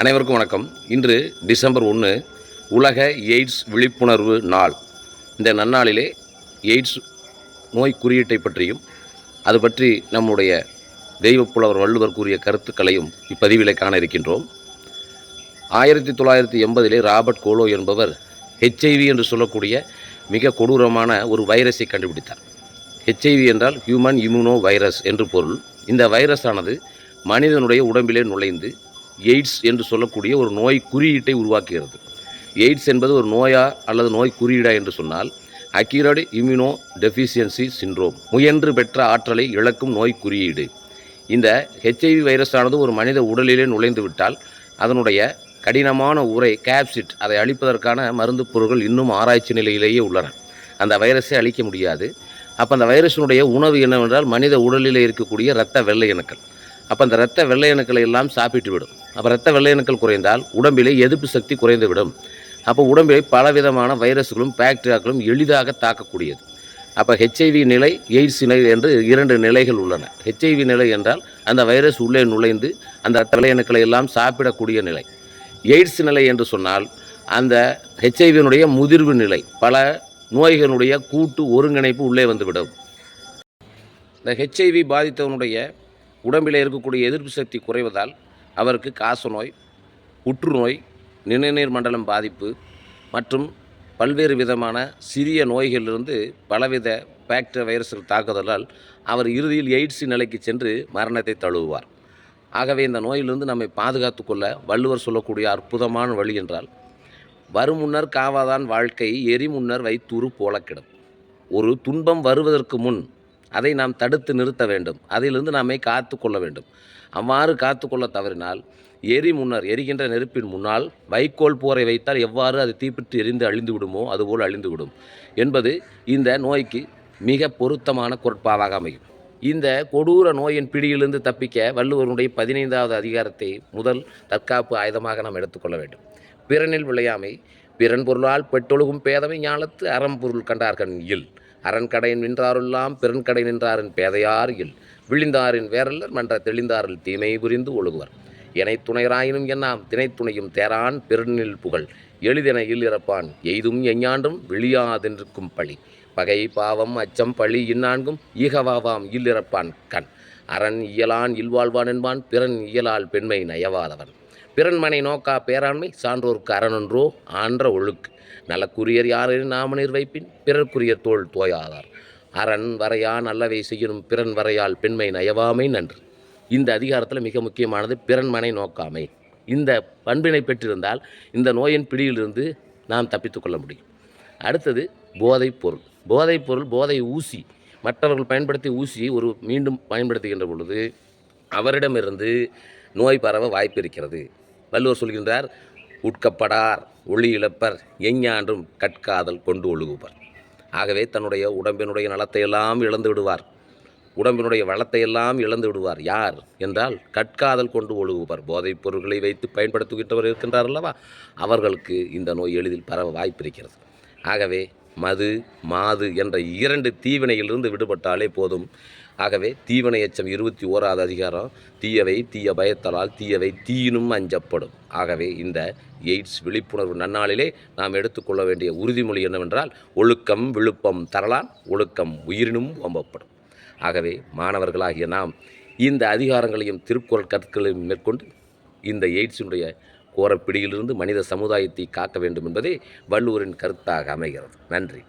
அனைவருக்கும் வணக்கம். இன்று டிசம்பர் ஒன்று உலக எய்ட்ஸ் விழிப்புணர்வு நாள். இந்த நன்னாளிலே எய்ட்ஸ் நோய் குறியீட்டை பற்றியும் அது பற்றி நம்முடைய தெய்வப்புலவர் வள்ளுவர் கூறிய கருத்துக்களையும் இப்பதிவிலே காண இருக்கின்றோம். ஆயிரத்தி தொள்ளாயிரத்தி எண்பதிலே ராபர்ட் கோலோ என்பவர் ஹெச்ஐவி என்று சொல்லக்கூடிய மிக கொடூரமான ஒரு வைரஸை கண்டுபிடித்தார். ஹெச்ஐவி என்றால் ஹியூமன் இம்யூனோ வைரஸ் என்று பொருள். இந்த வைரஸானது மனிதனுடைய உடம்பிலே நுழைந்து எய்ட்ஸ் என்று சொல்லக்கூடிய ஒரு நோய் குறியீட்டை உருவாக்குகிறது. எய்ட்ஸ் என்பது ஒரு நோயா அல்லது நோய் குறியீடா என்று சொன்னால் அக்யூரட் இம்யூனோ டெஃபிஷியன்சி சிண்ட்ரோம் முயன்று பெற்ற ஆற்றலை இழக்கும் நோய் குறியீடு. இந்த ஹெச்ஐவி வைரஸானது ஒரு மனித உடலிலே நுழைந்து விட்டால் அதனுடைய கடினமான உரை கேப்சிட் அதை அழிப்பதற்கான மருந்து பொருட்கள் இன்னும் ஆராய்ச்சி நிலையிலேயே உள்ளன. அந்த வைரஸை அழிக்க முடியாது. அப்போ அந்த வைரஸினுடைய உணவு என்னவென்றால் மனித உடலில் இருக்கக்கூடிய இரத்த வெள்ளை அணுக்கள் அப்போ அந்த இரத்த வெள்ளையணுக்களை எல்லாம் சாப்பிட்டு விடும். அப்போ இரத்த வெள்ளையணுக்கள் குறைந்தால் உடம்பிலே எதிர்ப்பு சக்தி குறைந்து விடும். அப்போ உடம்பிலே பலவிதமான வைரஸ்களும் பாக்டீரியாக்களும் எளிதாக தாக்கக்கூடியது. அப்போ ஹெச்ஐவி நிலை எய்ட்ஸ் நிலை என்று இரண்டு நிலைகள் உள்ளன. ஹெச்ஐவி நிலை என்றால் அந்த வைரஸ் உள்ளே நுழைந்து அந்த இரத்த எல்லாம் சாப்பிடக்கூடிய நிலை. எய்ட்ஸ் நிலை என்று சொன்னால் அந்த ஹெச்ஐவியினுடைய முதிர்வு நிலை பல நோய்களுடைய கூட்டு ஒருங்கிணைப்பு உள்ளே வந்துவிடும் இந்த ஹெச்ஐவி பாதித்தவனுடைய உடம்பில் இருக்கக்கூடிய எதிர்ப்பு சக்தி குறைவதால் அவருக்கு காசநோய் புற்றுநோய் நிணநீர் மண்டலம் பாதிப்பு மற்றும் பல்வேறு விதமான சிறிய நோய்களிலிருந்து பலவித பாக்டீரியா வைரஸ்கள் தாக்குதலால் அவர் இறுதியில் எய்ட்ஸ் நிலைக்கு சென்று மரணத்தை தழுவுவார். ஆகவே இந்த நோயிலிருந்து நம்மை பாதுகாத்து கொள்ள வள்ளுவர் சொல்லக்கூடிய அற்புதமான வழி என்றால் வரும் முன்னர் காவாதான் வாழ்க்கை எரி முன்னர் வைத்தூறு போல கிடும் ஒரு துன்பம் வருவதற்கு முன் அதை நாம் தடுத்து நிறுத்த வேண்டும். அதிலிருந்து நாமே காத்து கொள்ள வேண்டும். அவ்வாறு காத்து கொள்ள தவறினால் எரி முன்னர் எரிகின்ற நெருப்பின் முன்னால் வைக்கோல் போரை வைத்தால் எவ்வாறு அது தீப்பிட்டு எரிந்து அழிந்து விடுமோ அதுபோல் அழிந்துவிடும் என்பது இந்த நோய்க்கு மிக பொருத்தமான குரட்பாவாக அமையும். இந்த கொடூர நோயின் பிடியிலிருந்து தப்பிக்க வள்ளுவருடைய பதினைந்தாவது அதிகாரத்தை முதல் தற்காப்பு ஆயுதமாக நாம் எடுத்துக்கொள்ள வேண்டும். பிறனில் விளையாமை பிறன் பொருளால் பெட்டொழுகும் பேதமை ஞானத்து அறம்பொருள் கண்டார்கள் இல். அரண்கடையின் நின்றாரெல்லாம் பிறன்கடை நின்றாரின் பேதையார் இல். விழிந்தாரின் வேரல்லர் மன்ற தெளிந்தாரில் தீமை புரிந்து ஒழுகுவர். எனை துணைராயினும் என்னாம் திணைத்துணையும் தேரான் பெருநில் புகழ். எளிதென இல் இறப்பான் எய்தும் எஞ்ஞாண்டும் விழியாதென்றிருக்கும் பழி. பகை பாவம் அச்சம் பழி இந்நான்கும் ஈகவாவாம் இல்லிறப்பான் கண். அரண் இயலான் இல்வாழ்வான் என்பான் பிறன் இயலால் பெண்மை நயவாதவன். பிறன்மனை நோக்கா பேராண்மை சான்றோர்க்கு அரணொன்றோ ஆன்ற ஒழுக்கு. நலக்குரியர் யாரின் நாம வைப்பின்? பிறர்க்குரிய தோல் தோயாதார். அரண் வரையா நல்லவை செய்யணும் பிறன் வரையால் பெண்மை நயவாமை நன்று. இந்த அதிகாரத்தில் மிக முக்கியமானது பிறன்மனை நோக்காமை. இந்த பண்பினை பெற்றிருந்தால் இந்த நோயின் பிடியிலிருந்து நாம் தப்பித்து கொள்ள முடியும். அடுத்தது போதைப் பொருள். போதைப் பொருள் போதை ஊசி. மற்றவர்கள் பயன்படுத்திய ஊசியை ஒரு மீண்டும் பயன்படுத்துகின்ற பொழுது அவரிடமிருந்து நோய் பரவ வாய்ப்பு இருக்கிறது. வள்ளுவர் சொல்கின்றார் உட்கப்படார் ஒளி இழப்பர் எஞ்ஞான்றும் கற்காதல் கொண்டு ஒழுகுவர். ஆகவே தன்னுடைய உடம்பினுடைய நலத்தை எல்லாம் இழந்து விடுவார். உடம்பினுடைய வளத்தை எல்லாம் இழந்து விடுவார். யார் என்றால் கற்காதல் கொண்டு ஒழுகுவர். போதைப் பொருட்களை வைத்து பயன்படுத்துகின்றவர் இருக்கின்றார் அல்லவா? அவர்களுக்கு இந்த நோய் எளிதில் பரவ வாய்ப்பு இருக்கிறது. ஆகவே மது மாது என்ற இரண்டு தீவினையிலிருந்து விடுபட்டாலே போதும். ஆகவே தீவினை எச்சம் இருபத்தி ஓராவது அதிகாரம் தீயவை தீய பயத்தலால் தீயவை தீயினும் அஞ்சப்படும். ஆகவே இந்த எய்ட்ஸ் விழிப்புணர்வு நன்னாளிலே நாம் எடுத்துக்கொள்ள வேண்டிய உறுதிமொழி என்னவென்றால் ஒழுக்கம் விழுப்பம் தரலான் ஒழுக்கம் உயிரினும் ஒம்பப்படும் ஆகவே மாணவர்களாகிய நாம் இந்த அதிகாரங்களையும் திருக்குறள் கற்களையும் மேற்கொண்டு இந்த எய்ட்ஸினுடைய கோரப்பிடியிலிருந்து மனித சமுதாயத்தை காக்க வேண்டும் என்பதே வள்ளுவரின் கருத்தாக அமைகிறது. நன்றி.